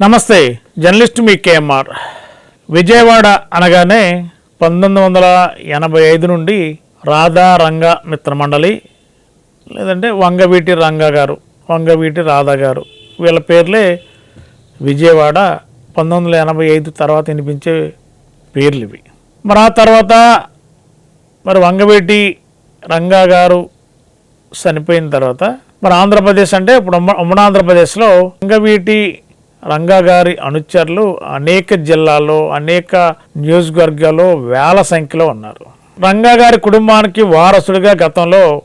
నమస్తే జర్నలిస్ట్ మీ కేఎంఆర్. విజయవాడ అనగానే పంతొమ్మిది వందల ఎనభై ఐదు నుండి రాధా రంగ మిత్రమండలి లేదంటే వంగవీటి రంగ గారు వంగవీటి రాధా గారు. వీళ్ళ పేర్లే విజయవాడ పంతొమ్మిది వందల ఎనభై ఐదు తర్వాత వినిపించే పేర్లు ఇవి. మరి ఆ తర్వాత మరి వంగవీటి రంగా గారు చనిపోయిన తర్వాత మరి ఆంధ్రప్రదేశ్ అంటే ఇప్పుడు ఉమ్మడి ఆంధ్రప్రదేశ్లో వంగవీటి రంగా గారి అనుచరులు అనేక జిల్లాల్లో అనేక నియోజకవర్గాల్లో వేల సంఖ్యలో ఉన్నారు. రంగా గారి కుటుంబానికి వారసుడిగా గతంలో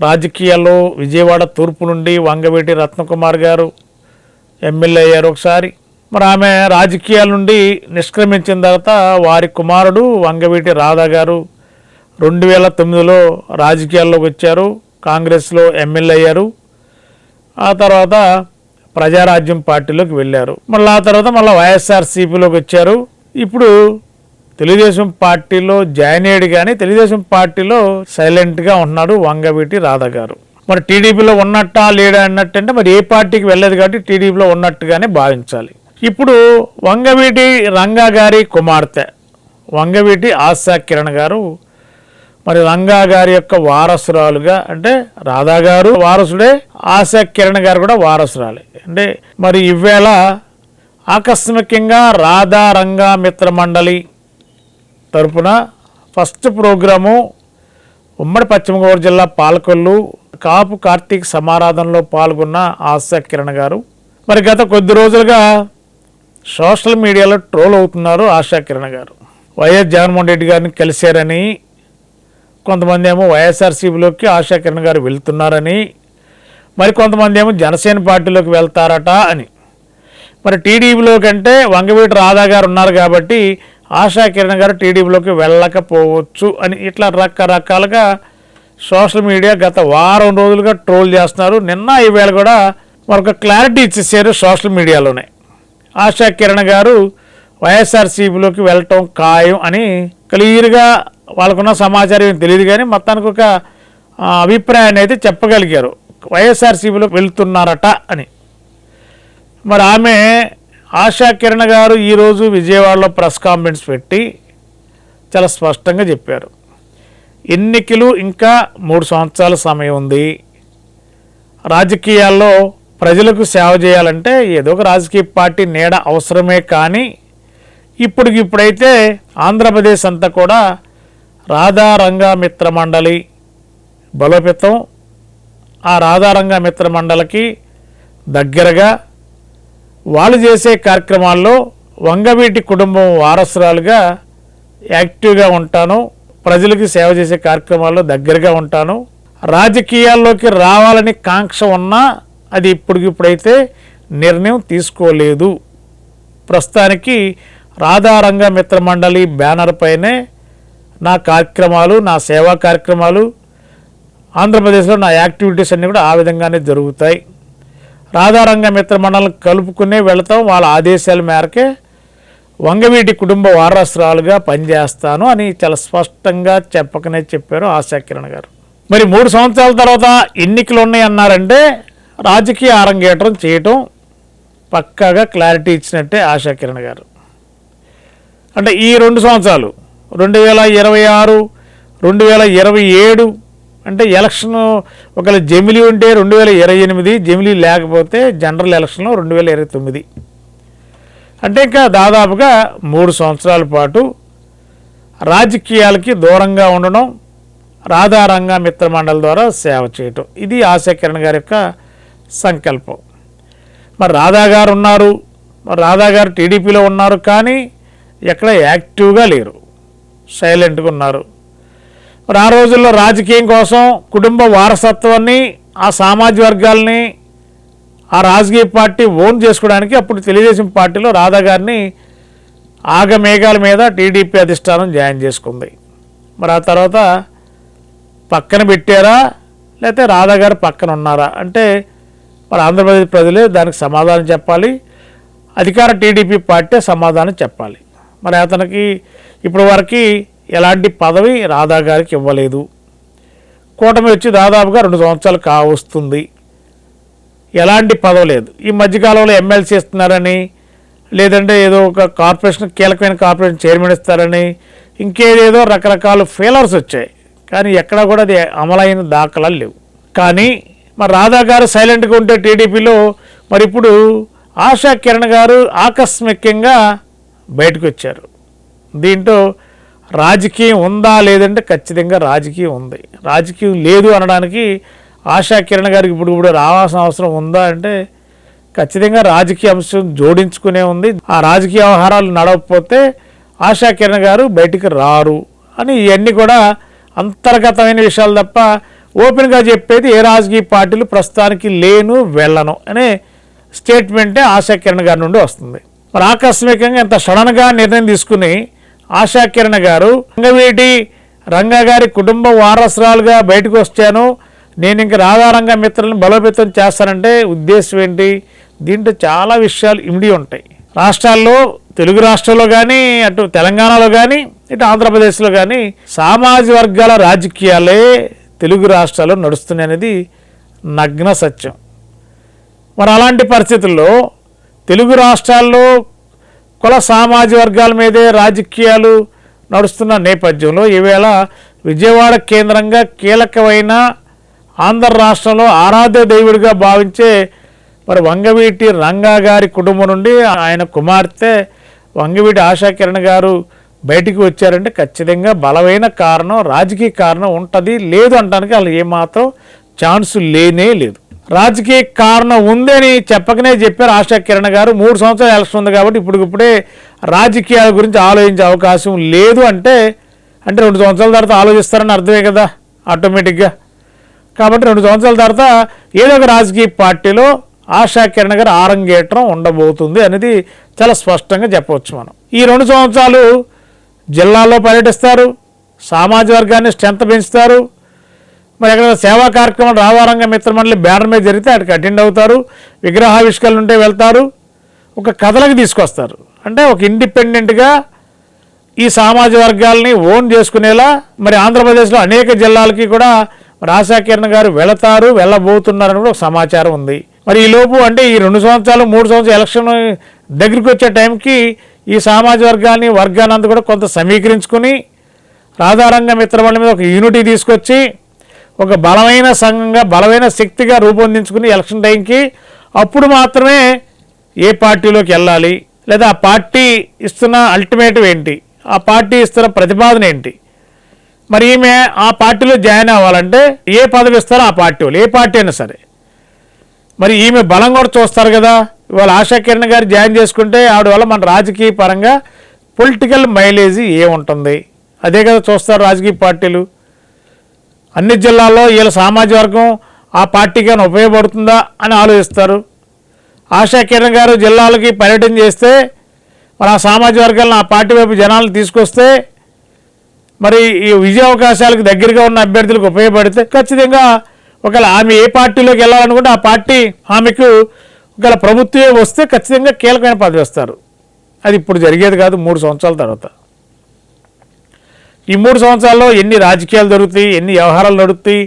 రాజకీయాల్లో విజయవాడ తూర్పు నుండి వంగవీటి రత్నకుమార్ గారు ఎమ్మెల్యే అయ్యారు ఒకసారి. మరి ఆమె రాజకీయాల నుండి నిష్క్రమించిన తర్వాత వారి కుమారుడు వంగవీటి రాధా గారు రెండు వేల తొమ్మిదిలో రాజకీయాల్లోకి వచ్చారు. కాంగ్రెస్లో ఎమ్మెల్యే అయ్యారు. ఆ తర్వాత ప్రజారాజ్యం పార్టీలోకి వెళ్ళారు. మళ్ళీ ఆ తర్వాత మళ్ళీ వైఎస్ఆర్సీపీలోకి వచ్చారు. ఇప్పుడు తెలుగుదేశం పార్టీలో జాయిన్ అయ్యాడు కానీ తెలుగుదేశం పార్టీలో సైలెంట్గా ఉన్నాడు వంగవీటి రాధా గారు మరి టీడీపీలో ఉన్నట్టా లేడా అన్నట్టు అంటే మరి ఏ పార్టీకి వెళ్ళదు కాబట్టి టీడీపీలో ఉన్నట్టుగానే భావించాలి. ఇప్పుడు వంగవీటి రంగా గారి కుమార్తె వంగవీటి ఆశా కిరణ్ గారు మరి రంగా గారి యొక్క వారసురాలుగా అంటే రాధా గారు వారసుడే ఆశా కిరణ్ గారు కూడా వారసురాలే. అంటే మరి ఇవేళ ఆకస్మికంగా రాధా రంగా మిత్ర మండలి తరపున ఫస్ట్ ప్రోగ్రాము ఉమ్మడి పశ్చిమ గోదావరి జిల్లా పాలకొల్లు కాపు కార్తీక్ సమారాధనలో పాల్గొన్న ఆశా కిరణ్ గారు. మరి గత కొద్ది రోజులుగా సోషల్ మీడియాలో ట్రోల్ అవుతున్నారు ఆశా కిరణ్ గారు. వైఎస్ జగన్మోహన్ రెడ్డి గారిని కలిశారని కొంతమంది ఏమో వైఎస్ఆర్సీపీలోకి ఆశా కిరణ్ గారు వెళ్తున్నారని మరి కొంతమంది ఏమో జనసేన పార్టీలోకి వెళ్తారట అని. మరి టీడీపీలో కంటే వంగవీటి రాధా గారు ఉన్నారు కాబట్టి ఆశా కిరణ్ గారు టీడీపీలోకి వెళ్ళకపోవచ్చు అని ఇట్లా రకరకాలుగా సోషల్ మీడియా గత వారం రోజులుగా ట్రోల్ చేస్తున్నారు. నిన్న ఈవేళ కూడా మరొక క్లారిటీ ఇచ్చేసారు సోషల్ మీడియాలోనే. ఆశా కిరణ్ గారు వైఎస్ఆర్సీపీలోకి వెళ్ళటం ఖాయం అని క్లియర్గా వాళ్ళకున్న సమాచారం తెలియదు కానీ మొత్తానికి ఒక అభిప్రాయాన్ని అయితే చెప్పగలిగారు. వైఎస్ఆర్సీపీలో వెళ్తున్నారట అని. మరి ఆమె ఆశా కిరణ్ గారు ఈరోజు విజయవాడలో ప్రెస్ కాన్ఫరెన్స్ పెట్టి చాలా స్పష్టంగా చెప్పారు. ఎన్నికలు ఇంకా మూడు సంవత్సరాల సమయం ఉంది. రాజకీయాల్లో ప్రజలకు సేవ చేయాలంటే ఏదో ఒక రాజకీయ పార్టీ నీడ అవసరమే కానీ ఇప్పటికి ఇప్పుడైతే ఆంధ్రప్రదేశ్ అంతా కూడా రాధారంగా మిత్ర మండలి బలోపేతం. ఆ రాధారంగా మిత్ర మండలికి దగ్గరగా వాళ్ళు చేసే కార్యక్రమాల్లో వంగవీటి కుటుంబం వారసురాలుగా యాక్టివ్గా ఉంటాను. ప్రజలకి సేవ చేసే కార్యక్రమాల్లో దగ్గరగా ఉంటాను. రాజకీయాల్లోకి రావాలని కాంక్ష ఉన్నా అది ఇప్పటికిప్పుడైతే నిర్ణయం తీసుకోలేదు. ప్రస్తుతానికి రాధారంగ మిత్ర మండలి బ్యానర్ పైనే నా కార్యక్రమాలు నా సేవా కార్యక్రమాలు ఆంధ్రప్రదేశ్లో నా యాక్టివిటీస్ అన్నీ కూడా ఆ విధంగానే జరుగుతాయి. రాధారంగ మిత్ర మండలం కలుపుకునే వెళతాం. వాళ్ళ ఆదేశాల మేరకే వంగవీటి కుటుంబ వారసురాలుగా పనిచేస్తాను అని చాలా స్పష్టంగా చెప్పకనే చెప్పారు ఆశాకిరణ్ గారు. మరి మూడు సంవత్సరాల తర్వాత ఎన్నికలు ఉన్నాయి అన్నారంటే రాజకీయ అరంగేటం చేయటం పక్కాగా క్లారిటీ ఇచ్చినట్టే ఆశాకిరణ్ గారు. అంటే ఈ రెండు సంవత్సరాలు రెండు వేల ఇరవై ఆరు రెండు వేల ఇరవై ఏడు అంటే ఎలక్షన్ ఒకవేళ జమిలీ ఉంటే రెండు వేల ఇరవై ఎనిమిది జమిలీ లేకపోతే జనరల్ ఎలక్షన్లో రెండు వేల ఇరవై తొమ్మిది. అంటే ఇంకా దాదాపుగా మూడు సంవత్సరాల పాటు రాజకీయాలకి దూరంగా ఉండడం రాధారంగా మిత్రమండలి ద్వారా సేవ చేయటం. ఇది ఆశాకిరణ్ గారి యొక్క సంకల్పం. మరి రాధా గారు ఉన్నారు మరి రాధా గారు టీడీపీలో ఉన్నారు కానీ ఎక్కడ యాక్టివ్గా లేరు. సైలెంట్గా ఉన్నారు. మరి ఆ రోజుల్లో రాజకీయం కోసం కుటుంబ వారసత్వాన్ని ఆ సామాజిక వర్గాల్ని ఆ రాజకీయ పార్టీ ఓన్ చేసుకోవడానికి అప్పుడు తెలుగుదేశం పార్టీలో రాధా గారిని ఆగమేఘాల మీద టీడీపీ అధిష్టానం జాయిన్ చేసుకుంది. మరి ఆ తర్వాత పక్కన పెట్టారా? లేకపోతే రాధా గారు పక్కన ఉన్నారా? అంటే మరి ఆంధ్రప్రదేశ్ ప్రజలే దానికి సమాధానం చెప్పాలి. అధికార టీడీపీ పార్టీ సమాధానం చెప్పాలి. మరి అతనికి ఇప్పటి వరకు ఎలాంటి పదవి రాధా గారికి ఇవ్వలేదు. కూటమి వచ్చి దాదాపుగా రెండు సంవత్సరాలు కావస్తుంది. ఎలాంటి పదవి లేదు. ఈ మధ్యకాలంలో ఎమ్మెల్సీ ఇస్తున్నారని లేదంటే ఏదో ఒక కార్పొరేషన్ కీలకమైన కార్పొరేషన్ చైర్మన్ ఇస్తారని ఇంకేదేదో రకరకాల ఫెయిలర్స్ వచ్చాయి. కానీ ఎక్కడ కూడా అది అమలైన దాఖలాలు లేవు. కానీ మరి రాధా గారు సైలెంట్గా ఉంటే టీడీపీలో మరి ఇప్పుడు ఆశా కిరణ్ గారు ఆకస్మికంగా బయటకు వచ్చారు. దీంట్లో రాజకీయం ఉందా లేదంటే ఖచ్చితంగా రాజకీయం ఉంది. రాజకీయం లేదు అనడానికి ఆశా కిరణ్ గారికి ఇప్పుడు ఇప్పుడు రావాల్సిన అవసరం ఉందా అంటే ఖచ్చితంగా రాజకీయ అంశం జోడించుకునే ఉంది. ఆ రాజకీయ వ్యవహారాలు నడవకపోతే ఆశా కిరణ్ గారు బయటికి రారు అని ఇవన్నీ కూడా అంతర్గతమైన విషయాలు తప్ప ఓపెన్గా చెప్పేది ఏ రాజకీయ పార్టీలు ప్రస్తుతానికి లేను వెళ్ళను అనే స్టేట్మెంటే ఆశా కిరణ్ గారి నుండి వస్తుంది. మరి ఆకస్మికంగా ఇంత సడన్గా నిర్ణయం తీసుకుని ఆశా కిరణ్ గారు. రంగవీటి రంగా గారి కుటుంబ వారసురాలుగా బయటకు వచ్చాను. నేను ఇంక రాధారంగ మిత్రులను బలోపేతం చేస్తానంటే ఉద్దేశం ఏంటి? దీంట్లో చాలా విషయాలు ఇమిడి ఉంటాయి. రాష్ట్రాల్లో తెలుగు రాష్ట్రాల్లో కానీ అటు తెలంగాణలో కానీ ఇటు ఆంధ్రప్రదేశ్లో కానీ సామాజిక వర్గాల రాజకీయాలే తెలుగు రాష్ట్రాల్లో నడుస్తున్నాయి అనేది నగ్న సత్యం. మరి అలాంటి పరిస్థితుల్లో తెలుగు రాష్ట్రాల్లో కుల సామాజిక వర్గాల మీదే రాజకీయాలు నడుస్తున్న నేపథ్యంలో ఈవేళ విజయవాడ కేంద్రంగా కీలకమైన ఆంధ్ర రాష్ట్రంలో ఆరాధ్య దేవుడిగా భావించే మరి వంగవీటి రంగా గారి కుటుంబం నుండి ఆయన కుమార్తె వంగవీటి ఆశాకిరణ్ గారు బయటికి వచ్చారంటే ఖచ్చితంగా బలమైన కారణం రాజకీయ కారణం ఉంటుంది లేదు అంటానికి వాళ్ళు ఏమాత్రం ఛాన్స్ లేనే లేదు. రాజకీయ కారణం ఉందని చెప్పకనే చెప్పారు ఆశా కిరణ్ గారు. మూడు సంవత్సరాలు ఎలక్షన్ ఉంది కాబట్టి ఇప్పటికిప్పుడే రాజకీయాల గురించి ఆలోచించే అవకాశం లేదు అంటే అంటే రెండు సంవత్సరాల తర్వాత ఆలోచిస్తారని అర్థమే కదా ఆటోమేటిక్గా. కాబట్టి రెండు సంవత్సరాల తర్వాత ఏదో ఒక రాజకీయ పార్టీలో ఆశా కిరణ్ గారు ఆరంగేట్రం ఉండబోతుంది అనేది చాలా స్పష్టంగా చెప్పవచ్చు మనం. ఈ రెండు సంవత్సరాలు జిల్లాల్లో పర్యటిస్తారు సామాజిక వర్గాన్ని స్ట్రెంత్ పెంచుతారు మరి ఎక్కడ సేవా కార్యక్రమాలు రావారంగ మిత్రమండలి బ్యానర్ మీద జరిగితే అక్కడికి అటెండ్ అవుతారు విగ్రహావిష్కరణలు ఉంటే వెళ్తారు ఒక కథలకు తీసుకొస్తారు. అంటే ఒక ఇండిపెండెంట్గా ఈ సమాజ వర్గాల్ని ఓన్ చేసుకునేలా మరి ఆంధ్రప్రదేశ్లో అనేక జిల్లాలకి కూడా మరి గారు వెళతారు వెళ్ళబోతున్నారని కూడా ఒక సమాచారం ఉంది. మరి ఈ లోపు అంటే ఈ రెండు సంవత్సరాలు మూడు సంవత్సరాలు ఎలక్షన్ దగ్గరికి వచ్చే టైంకి ఈ సమాజ వర్గాన్ని వర్గాన్ని కూడా కొంత సమీకరించుకుని రాధారంగ మిత్రమండలి మీద ఒక యూనిటీ తీసుకొచ్చి ఒక బలమైన సంఘంగా బలమైన శక్తిగా రూపొందించుకుని ఎలక్షన్ టైంకి అప్పుడు మాత్రమే ఏ పార్టీలోకి వెళ్ళాలి? లేదా ఆ పార్టీ ఇస్తున్న అల్టిమేటివ్ ఏంటి? ఆ పార్టీ ఇస్తున్న ప్రతిపాదన ఏంటి? మరి ఈమె ఆ పార్టీలో జాయిన్ అవ్వాలంటే ఏ పదవి ఇస్తారో ఆ పార్టీ వాళ్ళు ఏ పార్టీ అయినా సరే. మరి ఈమె బలం కూడా చూస్తారు కదా. ఇవాళ ఆశా కిరణ్ గారు జాయిన్ చేసుకుంటే ఆవిడ వల్ల మన రాజకీయ పరంగా పొలిటికల్ మైలేజ్ ఏముంటుంది? అదే కదా చూస్తారు రాజకీయ పార్టీలు. అన్ని జిల్లాల్లో వీళ్ళ సామాజిక వర్గం ఆ పార్టీకి ఏమైనా ఉపయోగపడుతుందా అని ఆలోచిస్తారు. ఆశా కిరణ్ గారు జిల్లాలకి పర్యటన చేస్తే మరి ఆ సామాజిక వర్గాలను ఆ పార్టీ వైపు జనాలను తీసుకొస్తే మరి ఈ విజయ అవకాశాలకు దగ్గరగా ఉన్న అభ్యర్థులకు ఉపయోగపడితే ఖచ్చితంగా ఒకవేళ ఆమె ఏ పార్టీలోకి వెళ్ళాలనుకుంటే ఆ పార్టీ ఆమెకు ఒకవేళ ప్రభుత్వమే వస్తే ఖచ్చితంగా కీలకమైన పదవి వస్తారు. అది ఇప్పుడు జరిగేది కాదు మూడు సంవత్సరాల తర్వాత. ఈ మూడు సంవత్సరాల్లో ఎన్ని రాజకీయాలు జరుగుతాయి ఎన్ని వ్యవహారాలు నడుస్తాయి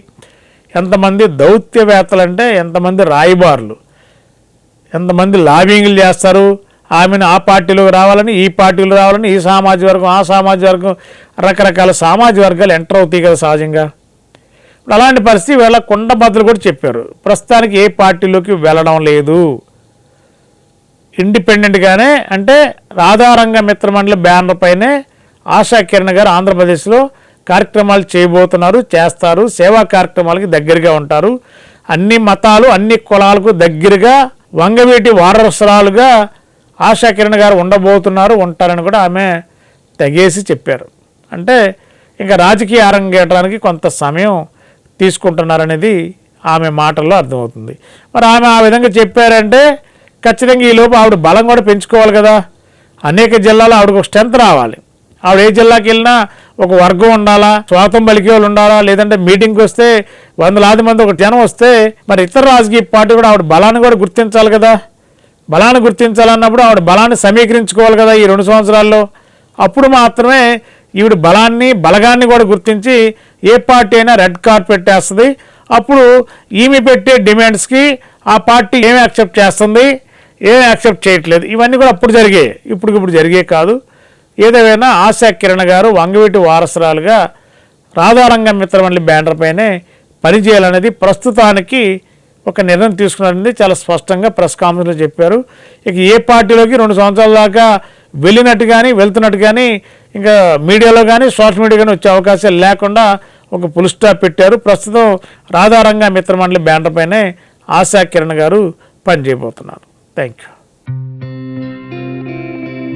ఎంతమంది దౌత్యవేత్తలు అంటే ఎంతమంది రాయబారులు ఎంతమంది లాబింగ్లు చేస్తారు ఆమెను ఆ పార్టీలోకి రావాలని ఈ పార్టీలు రావాలని ఈ సామాజిక వర్గం ఆ సామాజిక వర్గం రకరకాల సామాజిక వర్గాలు ఎంటర్ అవుతాయి కదా సహజంగా. ఇప్పుడు అలాంటి పరిస్థితి వీళ్ళ కుండబద్దలు కూడా చెప్పారు. ప్రస్తుతానికి ఏ పార్టీలోకి వెళ్ళడం లేదు. ఇండిపెండెంట్గానే అంటే రాధారంగ మిత్రమండలి బ్యానర్ పైనే ఆశా కిరణ్ గారు ఆంధ్రప్రదేశ్లో కార్యక్రమాలు చేయబోతున్నారు చేస్తారు సేవా కార్యక్రమాలకి దగ్గరగా ఉంటారు. అన్ని మతాలు అన్ని కులాలకు దగ్గరగా వంగవీటి వారసురాలుగా ఆశా కిరణ్ గారు ఉండబోతున్నారు ఉంటారని కూడా ఆమె తెగేసి చెప్పారు. అంటే ఇంకా రాజకీయ అరంగేయడానికి కొంత సమయం తీసుకుంటున్నారనేది ఆమె మాటల్లో అర్థమవుతుంది. మరి ఆమె ఆ విధంగా చెప్పారంటే ఖచ్చితంగా ఈలోపు ఆవిడ బలం కూడా పెంచుకోవాలి కదా. అనేక జిల్లాలో ఆవిడకు స్ట్రెంత్ రావాలి. ఆవిడ ఏ జిల్లాకి వెళ్ళినా ఒక వర్గం ఉండాలా? స్వాతం పలికే వాళ్ళు ఉండాలా? లేదంటే మీటింగ్కి వస్తే వందలాది మంది ఒక జనం వస్తే మరి ఇతర రాజకీయ పార్టీ కూడా ఆవిడ బలాన్ని కూడా గుర్తించాలి కదా? బలాన్ని గుర్తించాలన్నప్పుడు ఆవిడ బలాన్ని సమీకరించుకోవాలి కదా ఈ రెండు సంవత్సరాల్లో? అప్పుడు మాత్రమే ఈవిడ బలాన్ని బలగాన్ని కూడా గుర్తించి ఏ పార్టీ అయినా రెడ్ కార్డ్ పెట్టేస్తుంది. అప్పుడు ఈమె పెట్టే డిమాండ్స్కి ఆ పార్టీ ఏమి యాక్సెప్ట్ చేస్తుంది? ఏం యాక్సెప్ట్ చేయట్లేదు? ఇవన్నీ కూడా అప్పుడు జరిగాయి. ఇప్పుడు ఇప్పుడు జరిగే కాదు. ఏదేమైనా ఆశా కిరణ్ గారు వంగవీటి వారసురాలుగా రాధారంగం మిత్రమండలి బ్యానర్ పైనే పనిచేయాలనేది ప్రస్తుతానికి ఒక నిర్ణయం తీసుకున్నారనేది చాలా స్పష్టంగా ప్రెస్ కాన్ఫరెన్స్లో చెప్పారు. ఇక ఏ పార్టీలోకి రెండు సంవత్సరాల దాకా వెళ్ళినట్టు కానీ వెళ్తున్నట్టు కానీ ఇంకా మీడియాలో కానీ సోషల్ మీడియా కానీ వచ్చే అవకాశాలు లేకుండా ఒక పుల్ స్టాప్ పెట్టారు. ప్రస్తుతం రాధారంగ మిత్రమండలి బ్యానర్ పైనే ఆశా కిరణ్ గారు పనిచేయబోతున్నారు. Thank you